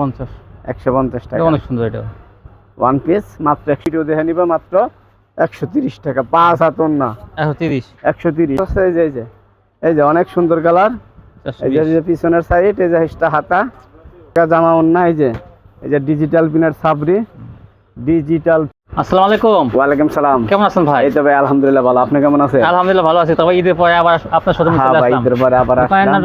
পঞ্চাশ। একশো পঞ্চাশ টাকা। অনেক সুন্দর এটা। ওয়ান পিস মাত্র একশো দেখে নিবে মাত্র একশো তিরিশ টাকা। পাঁচ না। একশো তিরিশ। একশো তিরিশ। এই যে এই যে এই যে অনেক সুন্দর কালার এই যে এই যে পিছনের সাইড এই যে হিসটা হাতা। জামা ওন্না এই যে এই যে ডিজিটাল পিনের সাবরি। ডিজিটাল আসসালামু আলাইকুম ওয়ালাইকুম সালাম। কেমন আছেন ভাই? এই তো ভাই আলহামদুলিল্লাহ ভালো। আপনি কেমন আছেন? আলহামদুলিল্লাহ ভালো আছি। তবে ঈদের পরে আবার আপনার হ্যাঁ ভাই ঈদের পরে আবার আসলাম।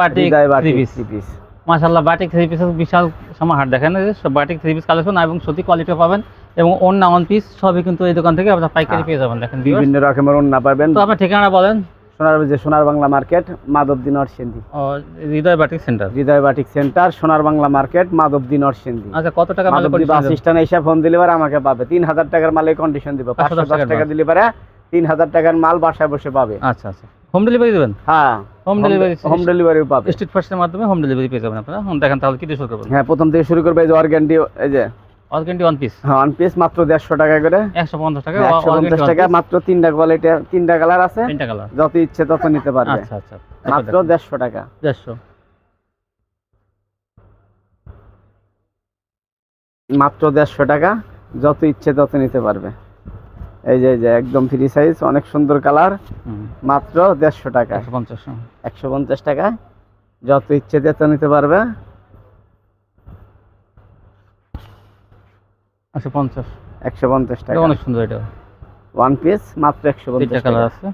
বাটিক থ্রি পিস মাশাআল্লাহ বাটিক থ্রি পিসের বিশাল সমাহার। দেখেন এই যে সব বাটিক থ্রি পিস কালেকশন এবং সত্যি কোয়ালিটি পাবেন এবং অন্য অন পিস সবই কিন্তু এই দোকান থেকে আপনার পাইকারি হ্যাঁ। পেয়ে যাবেন দেখেন বিভিন্ন রকমের ওন্না পাবেন। তো আপনার ঠিকানা বলেন। সোনার যে সোনার বাংলা মার্কেট মাধবদী নরসিংদী ও, Hridoy batik centre Hridoy batik centre Sonar Bangla market Madhabdi Narsingdi আচ্ছা কত টাকা মাধবদী বাস স্ট্যান্ড এসে ফোন দিলে পরে আমাকে পাবে। তিন হাজার টাকার মালে কন্ডিশন দিব। পাঁচশো দশ টাকা দিলে পরে তিন হাজার টাকার মাল বাসায় বসে পাবে। আচ্ছা আচ্ছা। হোম ডেলিভারি দেবেন? হ্যাঁ। Home delivery হোম ডেলিভারিও পাবে। স্ট্রিট ফার্স্টের মাধ্যমে হোম ডেলিভারি পেয়ে যাবেন আপনারা। হুম, দেখেন তাহলে কি দিয়ে শুরু করবেন? হ্যাঁ প্রথম থেকে শুরু করবে এই যে অর্গ্যান্ডি এই যে। অলকেন্ডি ওয়ান পিস হ্যাঁ ওয়ান পিস মাত্র দেড়শো টাকা করে। একশো পঞ্চাশ টাকা একশো পঞ্চাশ টাকা মাত্র তিনটা কোয়ালিটি তিনটা কালার আছে। তিনটা কালার যত ইচ্ছে তত নিতে পারবে। আচ্ছা আচ্ছা মাত্র দেড়শো টাকা। দেড়শো। মাত্র দেড়শো টাকা যত ইচ্ছে তত নিতে পারবে। এই যে যে একদম ফ্রি সাইজ অনেক সুন্দর কালার মাত্র দেড়শো টাকা। একশো পঞ্চাশ পঞ্চাশ টাকা। যত ইচ্ছে তত নিতে পারবে। একশো পঞ্চাশ। একশো পঞ্চাশ এটা টাকা। অনেক সুন্দর এটা। ওয়ান পিস মাত্র একশো পঞ্চাশ কালার আছে।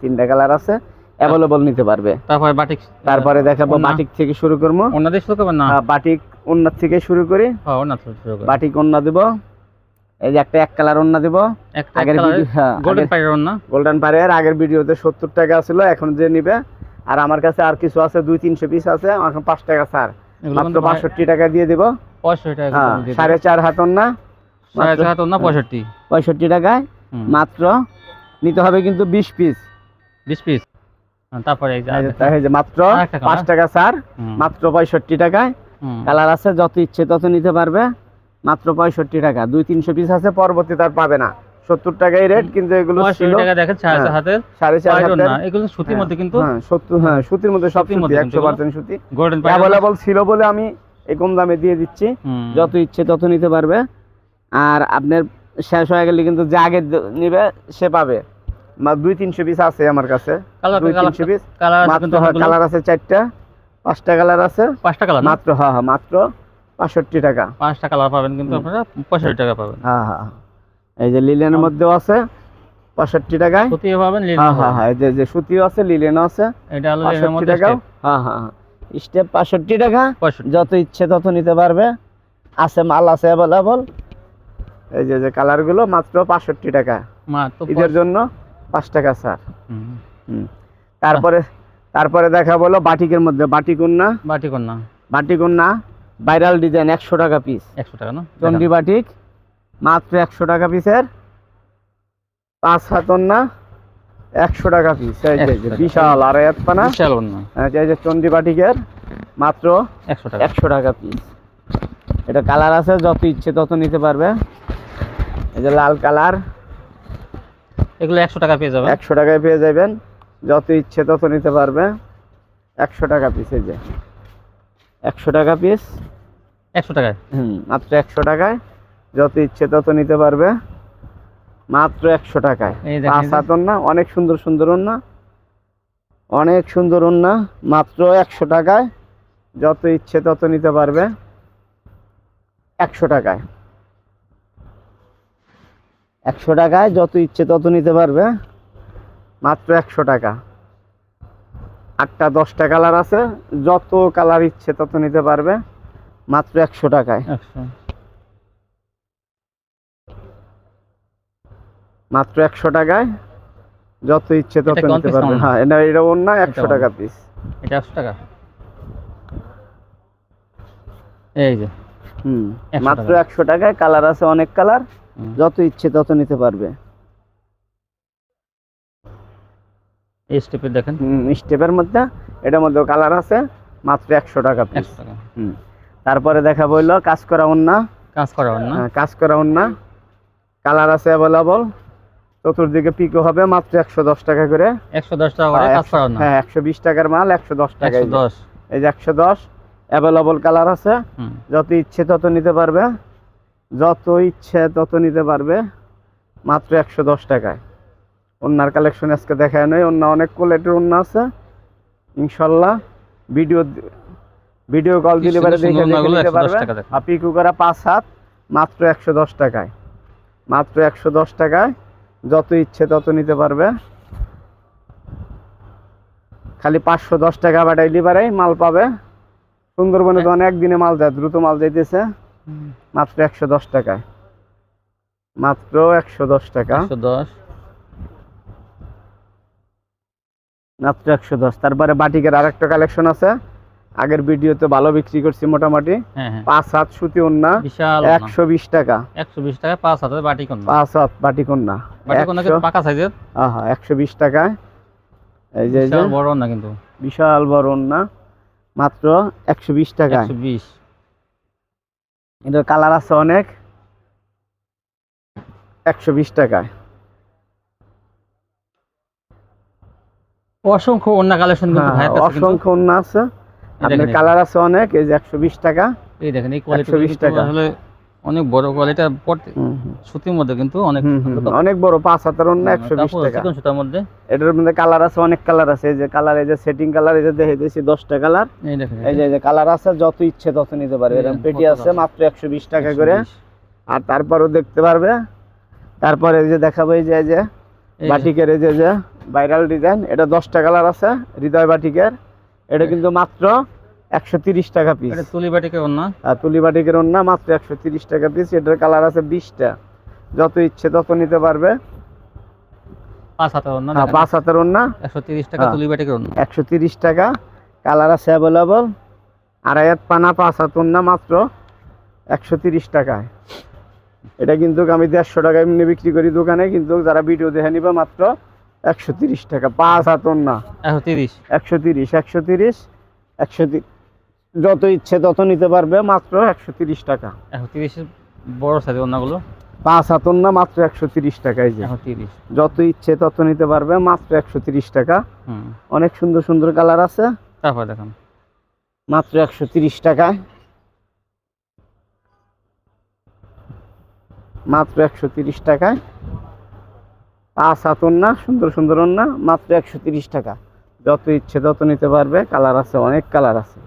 তিনটা কালার আছে। অ্যাভেলেবল নিতে পারবে। তারপরে বাটিক তারপরে দেখাবো। বাটিক থেকে শুরু করব। অন্য দিয়ে শুরু করবেন? না। বাটিক ওন্নার থেকে শুরু করি। হ্যাঁ অন্য বাটিক ওন্না দিব। এই যে একটা এক কালার ওন্না দিব। আগের ভিডিও হ্যাঁ গোল্ডেন পাইরের গোল্ডেন আগের ভিডিওতে সত্তর টাকা ছিল এখন যে নিবে আর আমার কাছে আর কিছু আছে দুই তিনশো পিস আছে এখন পাঁচ টাকা ছাড়। মাত্র কিন্তু বাষট্টি টাকা দিয়ে দিব। টাকা হ্যাঁ সাড়ে চার সাড়ে হাত না পঁয়ষট্টি। পঁয়ষট্টি টাকায়। মাত্র নিতে হবে কিন্তু বিশ পিস বিশ পিস তারপরে এই যে মাত্র আরেকটা পাঁচ টাকা ছাড়। মাত্র পঁয়ষট্টি টাকায়। কালার আছে যত ইচ্ছে তত নিতে পারবে। মাত্র পঁয়ষট্টি টাকা। দুই তিনশো পিস আছে পরবর্তী তার পাবে না। সত্তর টাকাই রেট কিন্তু এগুলো ছিল টাকা দেখেন সাড়ে চার হ্যাঁ, এগুলো সুতির মধ্যে কিন্তু হ্যাঁ হ্যাঁ সুতির মধ্যে সব সুতি একশো পার্সেন্ট সুতি। অ্যাভেলেবল ছিল বলে আমি এই কম দামে দিয়ে দিচ্ছি। যত ইচ্ছে তত নিতে পারবে। আর আপনার শেষ হয়ে গেলে কিন্তু যে আগে নিবে সে পাবে। দুই তিনশো পিস আছে আমার কাছে। দুই তিনশো পিস মাত্র হ্যাঁ। কালার আছে চারটা। পাঁচটা কালার আছে। পাঁচটা কালার মাত্র হ্যাঁ হ্যাঁ মাত্র। পাঁষট্টি টাকা। পাঁচটা কালার পাবেন কিন্তু আপনারা পঁয়ষট্টি টাকা পাবেন। হ্যাঁ হ্যাঁ হ্যাঁ। এই যে লিলেনের মধ্যেও আছে পঁয়ষট্টি টাকায়। সুতিও পাবেন হ্যাঁ হ্যাঁ হ্যাঁ এই যে যে সুতিও আছে লিলেনও আছে এটা হলো পাঁষট্টি মধ্যে টাকাও। হ্যাঁ হ্যাঁ হ্যাঁ। স্টেপ পাঁষট্টি টাকা। যত ইচ্ছে তত নিতে পারবে। আছে মাল আছে অ্যাভেলেবল এই যে যে কালারগুলো মাত্র পাঁষট্টি টাকা। ঈদের জন্য পাঁচ টাকা স্যার হুম, হুম। তারপরে তারপরে দেখা বলো বাটিকের মধ্যে বাটিকন্যা বাটি কন্যা বাটিকন্যা ভাইরাল ডিজাইন একশো টাকা পিস একশো টাকা না? চন্ডি বাটিক মাত্র একশো টাকা পিসের পাঁচ হাতন্না একশো টাকা পিস এই যে- 100 যে টাকা। বিশাল আর এক পানা। বিশাল এই যে চন্ডি বাটিকের মাত্র একশো টাকা। একশো টাকা পিস এটা কালার আছে যত ইচ্ছে তত নিতে পারবে। এই যে লাল কালার এগুলো একশো টাকা পেয়ে যাবেন। একশো টাকায় পেয়ে যাবেন। যত ইচ্ছে তত নিতে পারবে। একশো টাকা পিস এই যে। একশো টাকা পিস একশো টাকায়? হুম মাত্র একশো টাকায়। যত ইচ্ছে তত নিতে পারবে। মাত্র একশো টাকায়। পাঁচ হাত না অনেক সুন্দর সুন্দর ওন্না অনেক সুন্দর ওন্না মাত্র একশো টাকায়। যত ইচ্ছে তত নিতে পারবে। একশো টাকায়। একশো টাকায় যত ইচ্ছে তত নিতে পারবে। মাত্র একশো টাকা। আটটা দশটা কালার আছে। যত কালার ইচ্ছে তত নিতে পারবে। মাত্র একশো টাকায়। মাত্র একশো টাকায়। যত ইচ্ছে তত নিতে পারবে। হ্যাঁ এটা এটা অন্য একশো টাকা পিস এটা একশো টাকা? এই যে। হুম মাত্র একশো টাকায় কালার আছে অনেক কালার। যত ইচ্ছে তত নিতে পারবে। এই স্টেপের দেখেন। স্টেপের মধ্যে এটার মধ্যে কালার আছে মাত্র একশো টাকা পিস হুম তারপরে দেখা বলল কাজ করা অন্য কাজ করা হয় না কাজ করা অন্য কালার আছে অ্যাভেলেবল চতুর্দিকে পিকো হবে মাত্র একশো দশ টাকা করে। একশো দশ টাকা হ্যাঁ, হয় না হ্যাঁ একশো বিশ টাকার মাল একশো দশ টাকা দশ। এই যে একশো দশ অ্যাভেলেবল কালার আছে। হুম। যত ইচ্ছে তত নিতে পারবে। যত ইচ্ছে তত নিতে পারবে। মাত্র একশো দশ টাকায়। অন্যার কালেকশন আজকে দেখায় নয় অন্য অনেক কোয়ালিটির অন্য আছে। ইনশাল্লাহ ভিডিও ভিডিও কল সুন্দর দেখে দেখে নিতে 110 পারবে টাকা দেখুন। আর পিকু করা পাঁচ হাত? মাত্র একশো দশ টাকায়। মাত্র একশো দশ টাকায় যত ইচ্ছে তত নিতে পারবে। খালি পাঁচশো দশ টাকা বাটাইলি পারে মাল পাবে। সুন্দরবনে তো অনেক দিনে মাল যায় দ্রুত মাল যাইতেছে। মাত্র একশো দশ টাকায়। মাত্র একশো দশ টাকা। একশো দশ। মাত্র একশো দশ। তারপরে বাটিকের আরেকটা কালেকশন আছে। আগের ভিডিওতে ভালো বিক্রি করছি মোটামুটি। হ্যাঁ হ্যাঁ। পাঁচ হাত সুতি ওন্না বিশাল একশো বিশ টাকা। একশো বিশ টাকা পাঁচ হাতে বাটি কন্যা পাঁচ হাত বাটি কন্যা পাকা সাইজের। একশো বিশ টাকায়। এই যে বিশাল বড় না কিন্তু। বিশাল বড় ওন্না। মাত্র একশো বিশ টাকায়। বিশ। এটার কালার আছে অনেক। একশো বিশ টাকায়। অসংখ্য অন্য কালেকশন কিন্তু হ্যাঁ, ভাইয়ের অসংখ্য ওন্না আছে। আপনার কালার আছে অনেক এই যে একশো বিশ টাকা। এই দেখেন এই কোয়ালিটি 120 টাকা। আসলে অনেক বড় কোয়ালিটি। সুতির মধ্যে কিন্তু অনেক অনেক বড় পাঁচ হাতের অন্য বিশ তারপর টাকা। চিকন সুতার মধ্যে। এটার মধ্যে কালার আছে অনেক কালার আছে। এই যে কালার এই যে সেটিং কালার এই যে দেখে দিয়েছি দশটা কালার এই দেখেন এই যে কালার আছে যত ইচ্ছে তত নিতে পারবে। এরকম পেটি আছে? মাত্র একশো বিশ টাকা করে। আর তারপরও দেখতে পারবে। তারপরে এই যে দেখাবো এই যে এই যে বাটিকের এই যে যে। ভাইরাল ডিজাইন এটা দশটা কালার আছে হৃদয় বাটিকের। এটা কিন্তু মাত্র একশো তিরিশ টাকা পিস এটা তুলি বাটিকে অন্য আর তুলি বাটিকের অন্য মাত্র একশো তিরিশ টাকা পিস এটার কালার আছে বিশটা। যত ইচ্ছে তত নিতে পারবে। পাঁচ হাতের হ্যাঁ পাঁচ হাতের অন্য একশো তিরিশ টাকা হ্যাঁ। তুলি অন্য একশো তিরিশ টাকা। কালার আছে অ্যাভেলেবল আড়াই হাত পানা পাঁচ হাত ওন্না মাত্র একশো তিরিশ টাকায়। এটা কিন্তু আমি দেড়শো টাকায় এমনি বিক্রি করি দোকানে কিন্তু যারা ভিডিও দেখে নিবে মাত্র একশো তিরিশ টাকা। পাঁচ হাত ওন্না একশো তিরিশ। একশো তিরিশ একশো তিরিশ একশো যত ইচ্ছে তত নিতে পারবে মাত্র একশো তিরিশ টাকা। একশো তিরিশের বড় সাইজের অন্যগুলো? পাঁচ হাত ওন্না মাত্র একশো তিরিশ টাকা এই যে। তিরিশ। যত ইচ্ছে তত নিতে পারবে মাত্র একশো তিরিশ টাকা। হুম। অনেক সুন্দর সুন্দর কালার আছে। তারপর দেখুন। মাত্র একশো তিরিশ টাকায়। মাত্র একশো তিরিশ টাকায়। পাঁচ হাত না সুন্দর সুন্দর না মাত্র একশো তিরিশ টাকা। যত ইচ্ছে তত নিতে পারবে কালার আছে অনেক কালার আছে।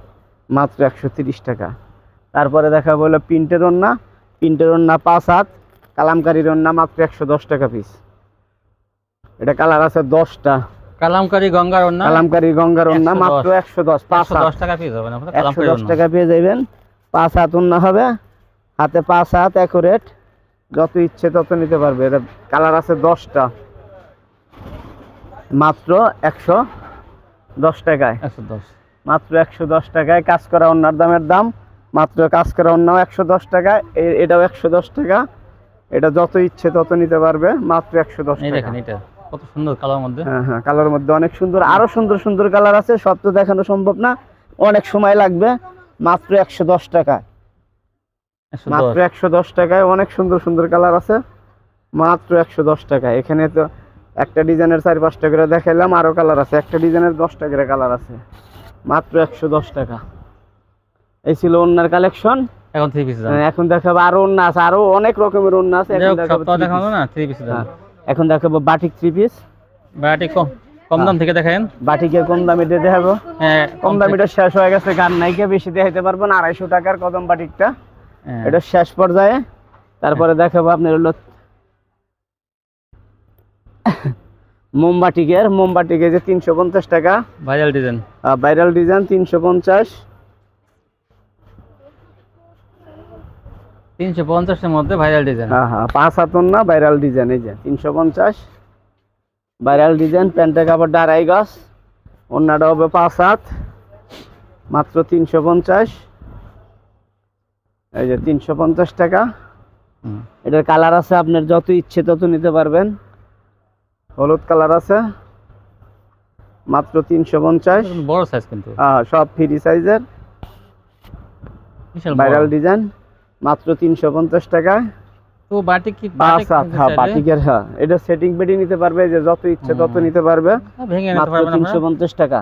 মাত্র একশো তিরিশ টাকা। তারপরে দেখা বলল প্রিন্টের ওন্না প্রিন্টের ওন্না পাঁচ হাত কালামকারির ওন্না মাত্র একশো দশ টাকা পিস এটা কালার আছে দশটা। কালামকারি গঙ্গার অন্য? কালামকারি গঙ্গার ওন্না মাত্র একশো দশ পাঁচ দশ টাকা পিস হবে একশো দশ টাকা পেয়ে যাবেন। পাঁচ হাত উন্না হবে। হাতে পাঁচ হাত অ্যাকুরেট যত ইচ্ছে তত নিতে পারবে। এটা কালার আছে দশটা। মাত্র একশো দশ টাকায়। একশো দশ। মাত্র একশো দশ টাকায় কাজ করা অন্যার দামের দাম মাত্র কাজ করা অন্যাও একশো দশ টাকা এটাও একশো দশ টাকা। এটা যত ইচ্ছে তত নিতে পারবে মাত্র একশো দশ টাকা। এটা কত সুন্দর কালার মধ্যে। হ্যাঁ হ্যাঁ কালার মধ্যে অনেক সুন্দর আরও সুন্দর সুন্দর কালার আছে সব তো দেখানো সম্ভব না। অনেক সময় লাগবে মাত্র একশো দশ টাকা একশো মাত্র একশো দশ টাকায় অনেক সুন্দর সুন্দর কালার আছে। মাত্র একশো দশ টাকায়। এখানে তো একটা ডিজাইনের চার পাঁচটা করে দেখাইলাম আরও কালার আছে। একটা ডিজাইনের দশটা করে কালার আছে। মাত্র একশো দশ টাকা। এই ছিল অন্যার কালেকশন। এখন থ্রি পিস এখন দেখাবো আরও অন্য আছে। আরও অনেক রকমের অন্য আছে। এখন দেখাবো three না থ্রি পিস হ্যাঁ, এখন দেখাবো বাটিক থ্রি পিস বাটি কম কম দাম থেকে দেখেন বাটিকের কম দামে দিয়ে দেখাবো। হ্যাঁ কম দামিটা শেষ হয়ে গেছে গান নাইকে। বেশি দেখাইতে পারব না আড়াইশো টাকার কদম বাটিকটা। হ্যাঁ। এটা শেষ পর্যায়ে। তারপরে দেখাবো আপনার হলো মোমবাটিকের মোমবাটিকে যে তিনশো পঞ্চাশ টাকা। ভাইরাল ডিজাইন ভাইরাল ডিজাইন তিনশো পঞ্চাশ। তিনশো পঞ্চাশের মধ্যে ভাইরাল ডিজাইন হ্যাঁ হ্যাঁ পাঁচ হাতন না ভাইরাল ডিজাইন এই যে তিনশো পঞ্চাশ। ভাইরাল ডিজাইন প্যান্টের কাপড়টা আড়াই গাছ অন্যটা হবে পাঁচ হাত মাত্র তিনশো পঞ্চাশ। এই যে তিনশো পঞ্চাশ টাকা। এটার কালার আছে আপনার যত ইচ্ছে তত নিতে পারবেন। হলুদ কালার আছে মাত্র তিনশো পঞ্চাশ। বড় সাইজ কিন্তু। সব ফ্রি সাইজের ভাইরাল ডিজাইন মাত্র তিনশো পঞ্চাশ টাকায় তো বাটি কি বাটিক হ্যাঁ বাটিকের হ্যাঁ এটা সেটিং পেটি নিতে পারবে যে যত ইচ্ছে তত নিতে পারবে। ভেঙে নিতে মাত্র তিনশো পঞ্চাশ টাকা।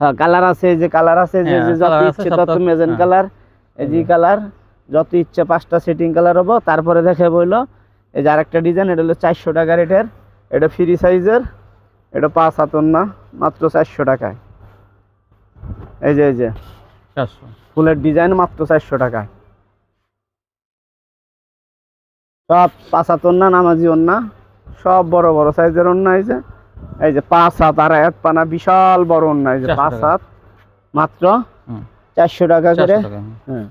হ্যাঁ কালার আছে এই যে কালার আছে যে হ্যাঁ, যত ইচ্ছে তত মেজেন হ্যাঁ। কালার এই যে কালার। যত ইচ্ছে পাঁচটা সেটিং কালার হব তারপরে দেখে বলল এই যে আরেকটা ডিজাইন এটা হলো চারশো টাকা রেটের এটা ফ্রি সাইজের এটা পাঁচ হাতন না মাত্র চারশো টাকায়। এই যে এই যে চারশো। ফুলের ডিজাইন মাত্র চারশো টাকায়। সব পাঁচ হাত ওন্না নামাজি ওন্না সব বড় বড় সাইজের ওন্না এই যে। এই যে পাঁচ হাত আর এক পানা বিশাল বড় ওন্না এই যে পাঁচ। হাত মাত্র চারশো টাকা করে। হ্যাঁ।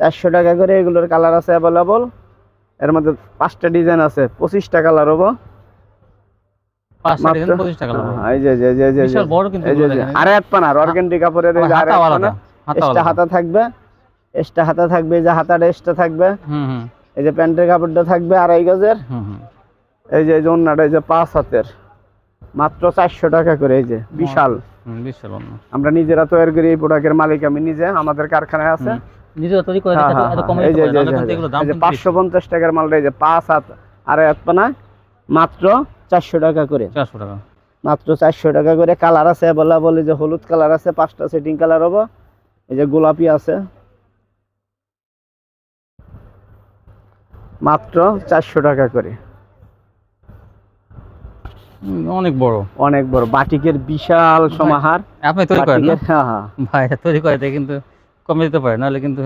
চারশো টাকা করে এগুলোর কালার আছে অ্যাভেলেবল এর মধ্যে পাঁচটা ডিজাইন আছে পঁচিশটা কালার হব। আর এক পানার অর্গেন্ডি কাপড়ের এক্সট্রা হাতা থাকবে এক্সট্রা হাতা থাকবে যে হাতাটা এক্সট্রা থাকবে। এই যে প্যান্টের কাপড়টা থাকবে আড়াই গজের। এই যে এই যে অন্যটা এই যে পাঁচ হাতের। মাত্র চারশো টাকা করে এই যে বিশাল। আমরা নিজেরা তৈরি করি এই প্রোডাক্টের মালিক আমি নিজে আমাদের কারখানায় আছে। নিজেরা তৈরি করে হ্যাঁ, হ্যাঁ, এত কমে হ্যাঁ, এই যে- এগুলো দাম টাকার মালটা এই যে পাঁচ হাত পানায় মাত্র চারশো টাকা করে। বেশি। চারশো টাকা। মাত্র চারশো টাকা করে। কালার আছে বলা বলি যে হলুদ কালার আছে পাঁচটা সেটিং কালার হব। এই যে গোলাপি আছে। মাত্র চারশো টাকা করে। অনেক বড়। অনেক বড়। বাটিকের বিশাল সমাহার। আপনি তৈরি করেন হ্যাঁ হ্যাঁ। ভাই তৈরি করে কিন্তু কমে দিতে পারে নাহলে কিন্তু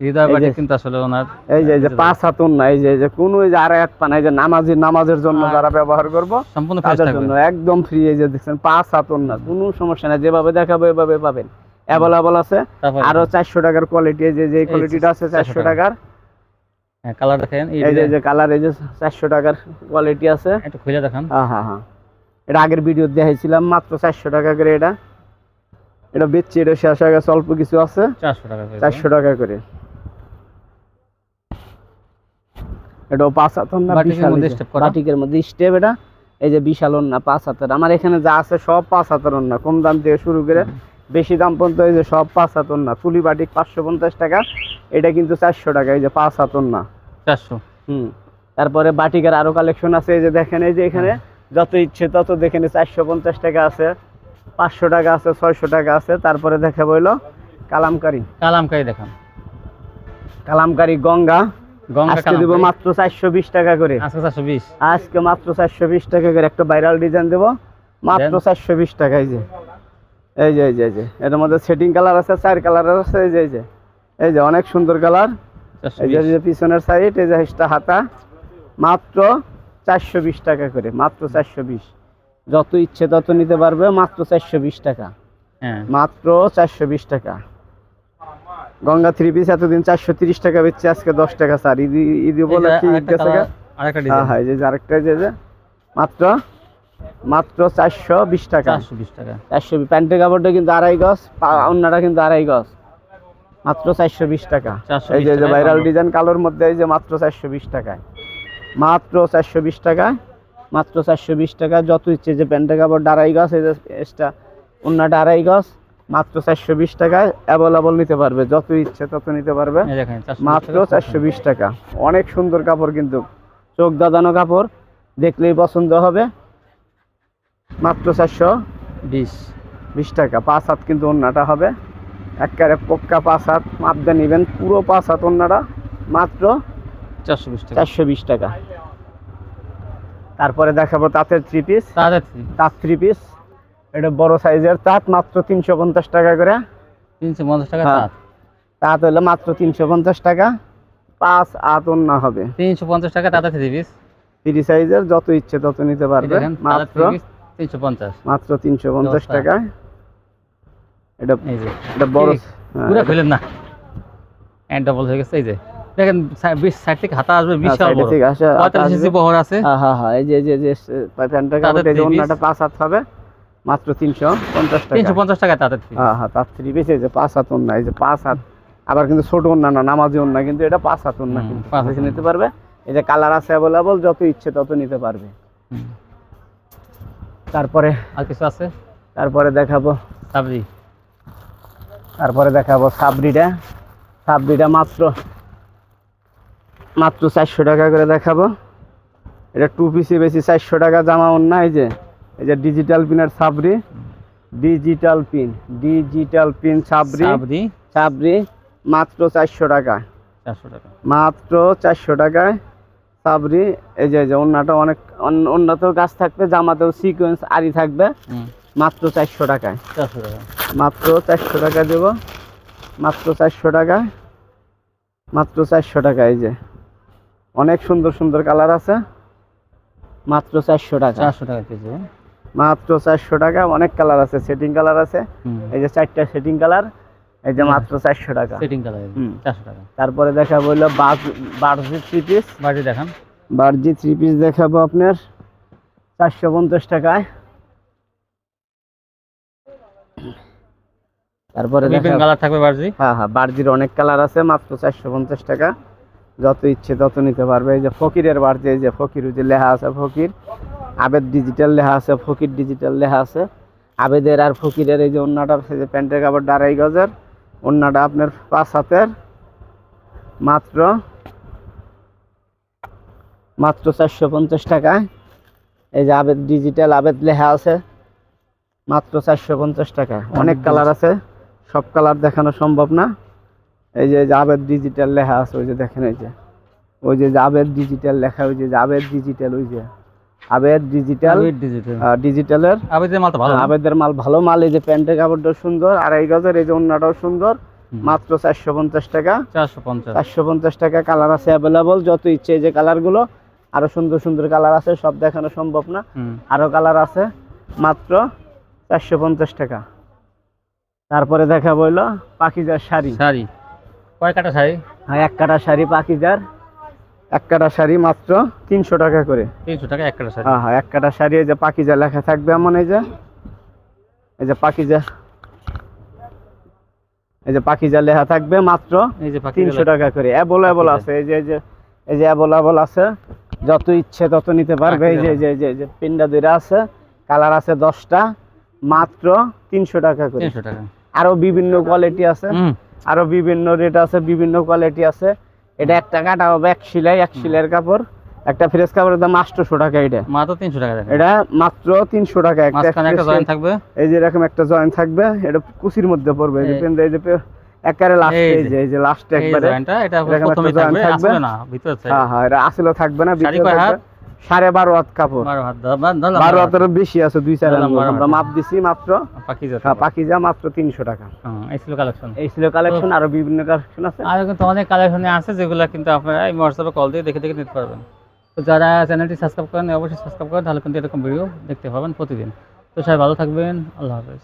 হৃদয় কিন্তু আসলে ওনার এই যে যে পাঁচ না এই যে যে কোন যে আড়াই হাত পানা এই যে নামাজি নামাজের জন্য যারা ব্যবহার করব সম্পূর্ণ তাদের জন্য একদম ফ্রি এই যে দেখছেন পাঁচ না কোনো সমস্যা নাই যেভাবে দেখাবো এভাবে পাবেন। অ্যাভেলেবল আছে আরও চারশো টাকার কোয়ালিটি যে যে কোয়ালিটিটা আছে চারশো টাকার। হ্যাঁ কালার দেখেন এই এই যে যে কালার এই যে চারশো টাকার কোয়ালিটি আছে। একটু খুলে দেখান। হ্যাঁ হ্যাঁ হ্যাঁ। এটা আগের ভিডিও দেখাইছিলাম মাত্র চারশো টাকা করে এটা। এটা বেচছি এটা শেষ হয়ে গেছে অল্প কিছু আছে। চারশো টাকা করে। চারশো টাকা করে। এটাও পাঁচ না বাটিকের বিশাল মধ্যে? বাটিকের স্টেপ এটা এই যে বিশাল না পাঁচ হাতের। আমার এখানে যা আছে সব পাঁচ হাতের না কম দাম থেকে শুরু করে বেশি দাম পর্যন্ত এই যে সব পাঁচ হাতের না তুলি বাটিক পাঁচশো পঞ্চাশ টাকা এটা কিন্তু চারশো টাকা এই যে পাঁচ হাতের না চারশো। হুম তারপরে বাটিকের আরও কালেকশন আছে এই যে দেখেন এই যে এখানে যত ইচ্ছে তত দেখেন চারশো পঞ্চাশ টাকা আছে। পাঁচশো টাকা আছে ছয়শো টাকা আছে। তারপরে দেখা বইলো কালামকারি। কালামকারি দেখান। কালামকারি গঙ্গা। আজকে দিব মাত্র চারশো বিশ টাকা করে। আজকে মাত্র চারশো বিশ টাকা করে একটা ভাইরাল ডিজাইন দেবো। মাত্র চারশো বিশ টাকা এই যে। এই যে এই যে এই যে। এটার মধ্যে সেটিং কালার আছে চার কালার আছে এই যে এই যে। এই যে অনেক সুন্দর কালার এই যে পিছনের সাইড এই যে হাতা। মাত্র চারশো বিশ টাকা করে মাত্র চারশো বিশ। যত ইচ্ছে তত নিতে পারবে মাত্র চারশো বিশ টাকা। হ্যাঁ। মাত্র চারশো বিশ টাকা। গঙ্গা থ্রি পিস এতদিন চারশো তিরিশ টাকা বেচছে আজকে দশ টাকা স্যার ঈদ ঈদ বলে কি হ্যাঁ হ্যাঁ যে আরেকটা যে যে। মাত্র মাত্র চারশো বিশ টাকা। চারশো বিশ টাকা। চারশো প্যান্টের কাপড়টা কিন্তু আড়াই গজ অন্যটা কিন্তু আড়াই গজ। মাত্র চারশো বিশ টাকা। এই যে ভাইরাল। ডিজাইন কালোর মধ্যে এই যে মাত্র চারশো বিশ টাকায়। মাত্র চারশো বিশ টাকায়। মাত্র চারশো বিশ টাকা যত ইচ্ছে যে প্যান্টের কাপড় আড়াই গজ এই যে এক্সট্রা অন্যটা আড়াই গজ মাত্র চারশো বিশ টাকায় অ্যাভেলেবল নিতে পারবে যত ইচ্ছে তত নিতে পারবে। মাত্র চারশো বিশ টাকা। অনেক সুন্দর কাপড় কিন্তু চোখ দাদানো কাপড় দেখলেই পছন্দ হবে। মাত্র চারশো বিশ। বিশ টাকা পাঁচ হাত কিন্তু অন্যটা হবে। একেবারে পক্কা পাঁচ হাত মাপদে নেবেন পুরো পাঁচ হাত অন্যটা মাত্র চারশো বিশ টাকা। চারশো বিশ টাকা। তারপরে দেখাবো তাঁতের থ্রি পিস তাঁত থ্রি পিস এটা বড় সাইজের তাঁত মাত্র তিনশো পঞ্চাশ টাকা করে। তিনশো পঞ্চাশ টাকা হ্যাঁ। তাঁত। তাঁত হলে মাত্র তিনশো পঞ্চাশ টাকা। পাঁচ হাত অন্য হবে। তিনশো পঞ্চাশ টাকা তাদের থ্রি পিস থ্রি সাইজের যত ইচ্ছে তত নিতে পারবে। মাত্র তিনশো পঞ্চাশ। মাত্র তিনশো পঞ্চাশ। টাকায় এটা এটা বড় হ্যাঁ, পুরো খুলেন না। এন্ড ডবল হয়ে গেছে এই যে। দেখেন বিশ সাইড থেকে হাতা আসবে হ্যাঁ, বিশাল বড়। থেকে আসে, পঁয়তাল্লিশ আসবে। ইঞ্চি বহর আছে। হ্যাঁ হ্যাঁ হ্যাঁ এই যে যে যে প্যান্টটা কাপড় এই পাঁচ হাত হবে মাত্র তিনশো পঞ্চাশ টাকা। তিনশো পঞ্চাশ টাকা তাদের থ্রি হ্যাঁ হ্যাঁ তার থ্রি পিস এই যে পাঁচ হাত এই যে পাঁচ হাত। আবার কিন্তু ছোট অন্য না নামাজি অন্য কিন্তু এটা পাঁচ হাত অন্য কিন্তু। পাঁচ হাত নিতে পারবে। এই যে কালার আছে অ্যাভেলেবল যত ইচ্ছে তত নিতে পারবে। তারপরে তারপরে আর কিছু আছে? তারপরে দেখাবো। সাবরি তারপরে দেখাবো সাবরিটা সাবরিটা মাত্র মাত্র চারশো টাকা করে দেখাবো। এটা টু পিসি বেশি চারশো টাকা জামা অন্য এই যে এই যে ডিজিটাল পিনের সাবরি ডিজিটাল পিন ডিজিটাল পিন সাবরি সাবরি মাত্র চারশো টাকা। চারশো টাকা। মাত্র চারশো টাকায় সাবরি এই যে অন্যটা অনেক অন্য- অন্যতেও গাছ থাকবে জামাতেও সিকোয়েন্স আরি থাকবে। মাত্র চারশো টাকায়। চারশো টাকা। মাত্র চারশো টাকা দেব। মাত্র চারশো টাকা মাত্র চারশো টাকা এই যে। অনেক সুন্দর সুন্দর কালার আছে। মাত্র চারশো টাকা। চারশো টাকা কেজি হ্যাঁ? মাত্র চারশো টাকা অনেক কালার আছে সেটিং কালার আছে। এই যে চারটা সেটিং কালার এই যে মাত্র চারশো টাকা। সেটিং কালার চারশো টাকা। তারপরে দেখা বার্জি থ্রি পিস বাড়ি দেখান। বার্জি থ্রি পিস দেখাবো আপনার চারশো পঞ্চাশ টাকায়। তারপরে কালার থাকবে বাড়ি হ্যাঁ হ্যাঁ বার্জির অনেক কালার আছে মাত্র চারশো পঞ্চাশ টাকা। যত ইচ্ছে তত নিতে পারবে। এই যে ফকিরের বার্জি এই যে ফকির যে লেখা আছে ফকির আবেদ ডিজিটাল লেখা আছে ফকির ডিজিটাল লেখা আছে। আবেদের আর ফকিরের এই যে অন্যটা এই যে প্যান্টের কাপড় আড়াই গজের অন্যটা আপনার পাঁচ হাতের মাত্র মাত্র চারশো পঞ্চাশ টাকায়। এই যে আবেদ ডিজিটাল আবেদ লেখা আছে মাত্র চারশো পঞ্চাশ টাকা অনেক কালার আছে সব কালার দেখানো সম্ভব না। এই যে আবেদ ডিজিটাল লেখা আছে ওই যে দেখেন ওই যে। ওই যে আবেদ ডিজিটাল লেখা ওই যে আবেদ ডিজিটাল ওই যে। আবেদ ডিজিটাল ডিজিটাল ডিজিটালের আবেদের মাল তো ভালো আবেদের মাল ভালো। মাল এই যে প্যান্টের কাপড়টাও সুন্দর আর এই গজের এই যে অন্যটাও সুন্দর। মাত্র চারশো পঞ্চাশ টাকা। চারশো পঞ্চাশ। টাকা কালার আছে অ্যাভেলেবল যত ইচ্ছে এই যে কালারগুলো। আরও সুন্দর সুন্দর কালার আছে সব দেখানো সম্ভব না। আরও কালার আছে মাত্র চারশো পঞ্চাশ টাকা। তারপরে দেখা বইল পাখিজার শাড়ি। শাড়ি। কয় কাটা শাড়ি? হ্যাঁ এক কাটা শাড়ি এক কাটা শাড়ি মাত্র তিনশো টাকা করে। তিনশো টাকা এক কাটা শাড়ি। হ্যাঁ হ্যাঁ এক কাটা শাড়ি এই যে লেখা থাকবে এমন এই যে। এই যে এই যে পাখিজা লেখা থাকবে মাত্র এই যে তিনশো টাকা করে। অ্যাভেলেবল। আছে এই যে এই যে এই যে অ্যাভেলেবল আছে যত ইচ্ছে তত নিতে পারবে। এই যে এই যে যে- যে পিন্ডা দুইটা আছে কালার আছে দশটা মাত্র তিনশো টাকা করে। তিনশো টাকা। আরও বিভিন্ন কোয়ালিটি আছে। হুম আরও বিভিন্ন রেট আছে বিভিন্ন কোয়ালিটি আছে। এটা একটা কাটা হবে এক সিলাই এক সিলাইয়ের কাপড়। একটা ফ্রেশ কাপড়ের দাম আটশোশো টাকা এটা। মাত্র তিনশো টাকা এটা মাত্র তিনশো টাকা। একটা জয়েন থাকবে। এই যে এরকম একটা জয়েন থাকবে এটা কুচির মধ্যে পড়বে। এই যে এই- যে একেবারে লাস্টে এই যে। এই যে লাস্টে একবারে। এটা প্রথমে থাকবে। আসলে না ভিতরে হ্যাঁ হ্যাঁ এটা আসলে থাকবে না ভিতরে থাকবে। সাড়ে বারো হাত কাপড়। বারো হাতের বেশি আছে দুই চার আমরা মাপ দিছি মাত্র জাত হ্যাঁ, পাকিজা মাত্র তিনশো টাকা। এই ছিল কালেকশন এই ছিল কালেকশন আরও বিভিন্ন কালেকশন আছে। আর কিন্তু অনেক কালেকশনে আছে যেগুলো কিন্তু আপনারা এই হোয়াটসঅ্যাপে কল দিয়ে দেখে দেখে নিতে পারবেন। তো যারা চ্যানেলটি সাবস্ক্রাইব করেন অবশ্যই সাবস্ক্রাইব করেন তাহলে কিন্তু এরকম ভিডিও দেখতে পাবেন প্রতিদিন। তো সবাই ভালো থাকবেন আল্লাহ হাফেজ।